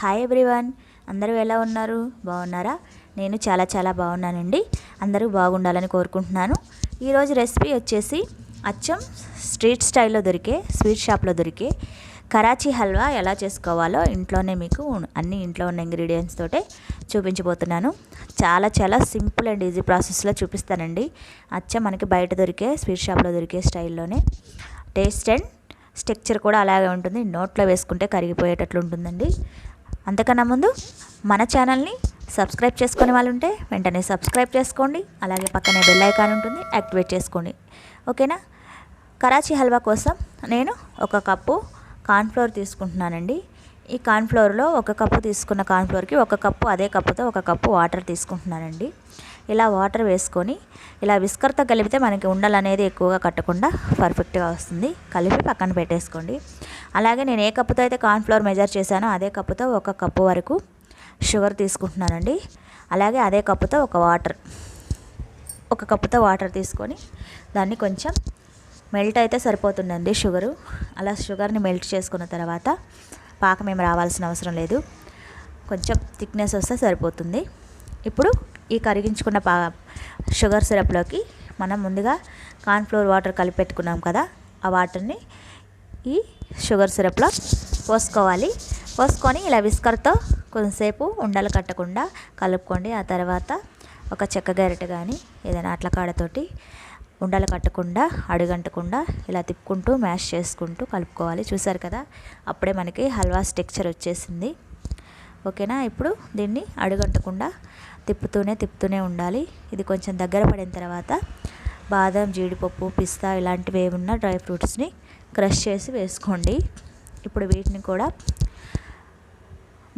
Hi everyone. అందరూ ఎలా ఉన్నారు? బాగున్నారా? నేను చాలా చాలా బాగున్నానండి. అందరూ బాగుండాలని కోరుకుంటున్నాను. ఈరోజు రెసిపీ వచ్చేసి అచ్చం స్ట్రీట్ స్టైల్లో దొరికే స్వీట్ షాప్లో దొరికే కరాచీ హల్వా ఎలా చేసుకోవాలో ఇంట్లోనే మీకు అన్ని ఇంట్లో ఉన్న ఇంగ్రీడియంట్స్ తోటే చూపించబోతున్నాను. చాలా చాలా సింపుల్ అండ్ ఈజీ ప్రాసెస్లో చూపిస్తానండి. అచ్చం మనకి బయట దొరికే స్వీట్ షాప్లో దొరికే స్టైల్లోనే టేస్ట్ అండ్ స్ట్రక్చర్ కూడా అలాగే ఉంటుంది. నోట్లో వేసుకుంటే కరిగిపోయేటట్లు ఉంటుందండి. అంతకన్నా ముందు మన ఛానల్ని సబ్స్క్రైబ్ చేసుకునే వాళ్ళు ఉంటే వెంటనే సబ్స్క్రైబ్ చేసుకోండి. అలాగే పక్కనే బెల్ ఐకాన్ ఉంటుంది యాక్టివేట్ చేసుకోండి. ఓకేనా? కరాచీ హల్వా కోసం నేను ఒక కప్పు కార్న్ఫ్లోర్ తీసుకుంటున్నానండి. ఈ కార్న్ఫ్లోర్లో ఒక కప్పు తీసుకున్న కార్న్ఫ్లోర్కి ఒక కప్పు అదే కప్పుతో ఒక కప్పు వాటర్ తీసుకుంటున్నానండి. ఇలా వాటర్ వేసుకొని ఇలా విస్కర్తో కలిపితే మనకి ఉండలు అనేది ఎక్కువగా కట్టకుండా పర్ఫెక్ట్గా వస్తుంది. కలిపి పక్కన పెట్టేసుకోండి. అలాగే నేను ఏ కప్పుతో అయితే కార్న్ఫ్లవర్ మెజర్ చేశానో అదే కప్పుతో ఒక కప్పు వరకు షుగర్ తీసుకుంటున్నానండి. అలాగే అదే కప్పుతో ఒక వాటర్ ఒక కప్పుతో వాటర్ తీసుకొని దాన్ని కొంచెం మెల్ట్ అయితే సరిపోతుందండి షుగరు. అలా షుగర్ని మెల్ట్ చేసుకున్న తర్వాత పాకం ఏం రావాల్సిన అవసరం లేదు. కొంచెం థిక్నెస్ వస్తే సరిపోతుంది. ఇప్పుడు ఈ కరిగించుకున్న పా షుగర్ సిరప్లోకి మనం ముందుగా కార్న్ఫ్లోర్ వాటర్ కలిపి పెట్టుకున్నాం కదా ఆ వాటర్ని ఈ షుగర్ సిరప్లో పోసుకోవాలి. పోసుకొని ఇలా విస్కర్తో కొంతసేపు ఉండలు కట్టకుండా కలుపుకోండి. ఆ తర్వాత ఒక చెక్క గరిట కానీ ఏదైనా అట్ల కాడతోటి ఉండలు కట్టకుండా అడుగంటకుండా ఇలా తిప్పుకుంటూ మ్యాష్ చేసుకుంటూ కలుపుకోవాలి. చూసారు కదా అప్పుడే మనకి హల్వా స్టెక్చర్ వచ్చేసింది. ఓకేనా? ఇప్పుడు దీన్ని అడుగంటకుండా తిప్పుతూనే తిప్పుతూనే ఉండాలి. ఇది కొంచెం దగ్గర పడిన తర్వాత బాదం జీడిపప్పు పిస్తా ఇలాంటివి ఏమున్నా డ్రై ఫ్రూట్స్ని క్రష్ చేసి వేసుకోండి. ఇప్పుడు వీటిని కూడా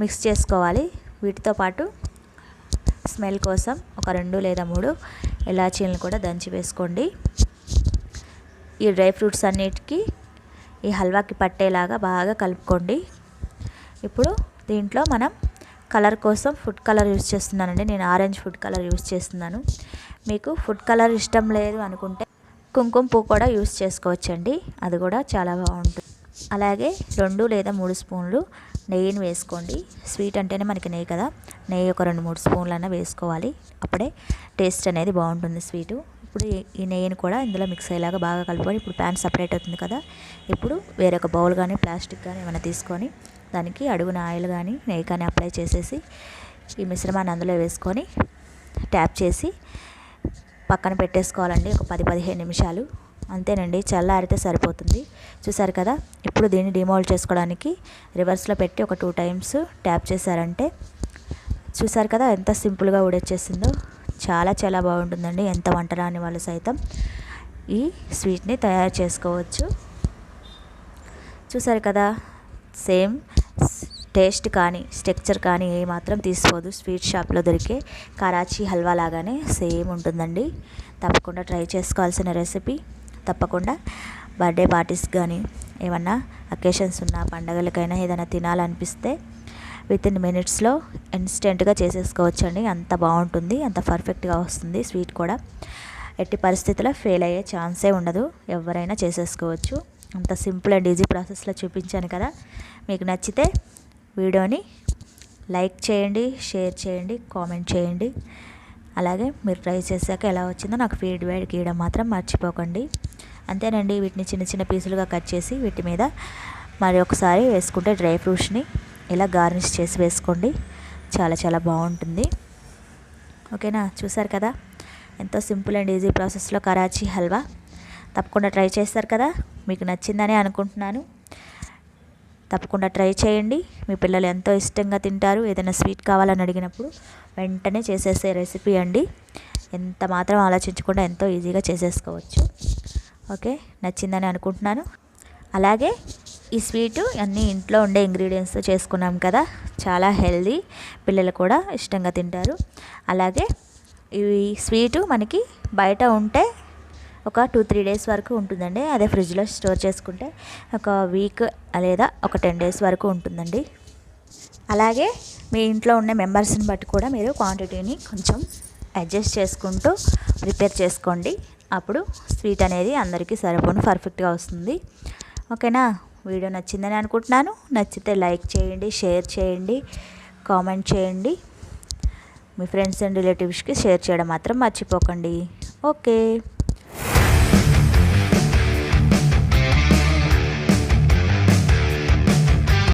మిక్స్ చేసుకోవాలి. వీటితో పాటు స్మెల్ కోసం ఒక రెండు లేదా మూడు ఇలాచీలను కూడా దంచి వేసుకోండి. ఈ డ్రై ఫ్రూట్స్ అన్నిటికీ ఈ హల్వాకి పట్టేలాగా బాగా కలుపుకోండి. ఇప్పుడు దీంట్లో మనం కలర్ కోసం ఫుడ్ కలర్ యూస్ చేస్తున్నానండి. నేను ఆరెంజ్ ఫుడ్ కలర్ యూస్ చేస్తున్నాను. మీకు ఫుడ్ కలర్ ఇష్టం లేదు అనుకుంటే కుంకుమ పువ్వు కూడా యూస్ చేసుకోవచ్చండి. అది కూడా చాలా బాగుంటుంది. అలాగే రెండు లేదా మూడు స్పూన్లు నెయ్యిని వేసుకోండి. స్వీట్ అంటేనే మనకి నెయ్యి కదా. నెయ్యి ఒక రెండు మూడు స్పూన్లు స్పూన్లన్నా వేసుకోవాలి. అప్పుడే టేస్ట్ అనేది బాగుంటుంది స్వీటు. ఇప్పుడు ఈ నెయ్యిని కూడా ఇందులో మిక్స్ అయ్యేలాగా బాగా కలుపుకొని ఇప్పుడు ప్యాన్ సపరేట్ అవుతుంది కదా. ఇప్పుడు వేరొక బౌల్ కానీ ప్లాస్టిక్ కానీ ఏమైనా తీసుకొని దానికి అడుగున ఆయిల్ కానీ నెయ్యి కానీ అప్లై చేసేసి ఈ మిశ్రమాన్ని అందులో వేసుకొని ట్యాప్ చేసి పక్కన పెట్టేసుకోవాలండి. ఒక పది పదిహేను నిమిషాలు. అంతేనండి. చల్లారితే సరిపోతుంది. చూసారు కదా? ఇప్పుడు దీన్ని డిమోల్డ్ చేసుకోవడానికి రివర్స్లో పెట్టి ఒక టూ టైమ్స్ ట్యాప్ చేశారంటే చూసారు కదా ఎంత సింపుల్గా ఉడొచ్చేసిందో చాలా చాలా బాగుంటుందండి. ఎంత వంట రాని వాళ్ళు సైతం ఈ స్వీట్ని తయారు చేసుకోవచ్చు. చూసారు కదా సేమ్ టేస్ట్ కానీ స్ట్రక్చర్ కానీ ఏమాత్రం తీసుకోదు. స్వీట్ షాప్లో దొరికే కరాచీ హల్వా లాగానే సేమ్ ఉంటుందండి. తప్పకుండా ట్రై చేసుకోవాల్సిన రెసిపీ. తప్పకుండా బర్త్డే పార్టీస్ కానీ ఏమన్నా అకేషన్స్ ఉన్న పండగలకైనా ఏదైనా తినాలనిపిస్తే విత్ ఇన్ మినిట్స్లో ఇన్స్టెంట్గా చేసేసుకోవచ్చండి. అంత బాగుంటుంది. అంత పర్ఫెక్ట్గా వస్తుంది. స్వీట్ కూడా. ఎట్టి పరిస్థితుల్లో ఫెయిల్ అయ్యే ఛాన్సే ఉండదు. ఎవరైనా చేసేసుకోవచ్చు. అంత సింపుల్ అండ్ ఈజీ ప్రాసెస్లో చూపించాను కదా. మీకు నచ్చితే వీడియోని లైక్ చేయండి షేర్ చేయండి కామెంట్ చేయండి. అలాగే మీరు ట్రై చేశాక ఎలా వచ్చిందో నాకు ఫీడ్బ్యాక్ గీయడం మాత్రం మర్చిపోకండి. అంతేనండి. వీటిని చిన్న చిన్న పీసులుగా కట్ చేసి వీటి మీద మరి ఒకసారి వేసుకుంటే డ్రై ఫ్రూట్స్ని ఇలా గార్నిష్ చేసి వేసుకోండి. చాలా చాలా బాగుంటుంది. ఓకేనా? చూసారు కదా? ఎంతో సింపుల్ అండ్ ఈజీ ప్రాసెస్లో కరాచీ హల్వా. తప్పకుండా ట్రై చేస్తారు కదా? మీకు నచ్చిందని అనుకుంటున్నాను. తప్పకుండా ట్రై చేయండి. మీ పిల్లలు ఎంతో ఇష్టంగా తింటారు. ఏదైనా స్వీట్ కావాలని అడిగినప్పుడు వెంటనే చేసేసే రెసిపీ అండి. ఎంత మాత్రం ఆలోచించకుండా ఎంతో ఈజీగా చేసేసుకోవచ్చు. ఓకే? నచ్చిందని అనుకుంటున్నాను. అలాగే ఈ స్వీటు అన్నీ ఇంట్లో ఉండే ఇంగ్రీడియంట్స్తో చేసుకున్నాం కదా. చాలా హెల్దీ. పిల్లలు కూడా ఇష్టంగా తింటారు. అలాగే ఈ స్వీటు మనకి బయట ఉంటే ఒక టూ త్రీ డేస్ వరకు ఉంటుందండి. అదే ఫ్రిడ్జ్లో స్టోర్ చేసుకుంటే ఒక వీక్ లేదా ఒక టెన్ డేస్ వరకు ఉంటుందండి. అలాగే మీ ఇంట్లో ఉన్న మెంబర్స్ని బట్టి కూడా మీరు క్వాంటిటీని కొంచెం అడ్జస్ట్ చేసుకుంటూ ప్రిపేర్ చేసుకోండి. అప్పుడు స్వీట్ అనేది అందరికీ సరిపోను పర్ఫెక్ట్గా వస్తుంది. ఓకేనా? వీడియో నచ్చిందని అనుకుంటున్నాను. నచ్చితే లైక్ చేయండి షేర్ చేయండి కామెంట్ చేయండి. మీ ఫ్రెండ్స్ అండ్ రిలేటివ్స్కి షేర్ చేయడం మాత్రం మర్చిపోకండి. ఓకే.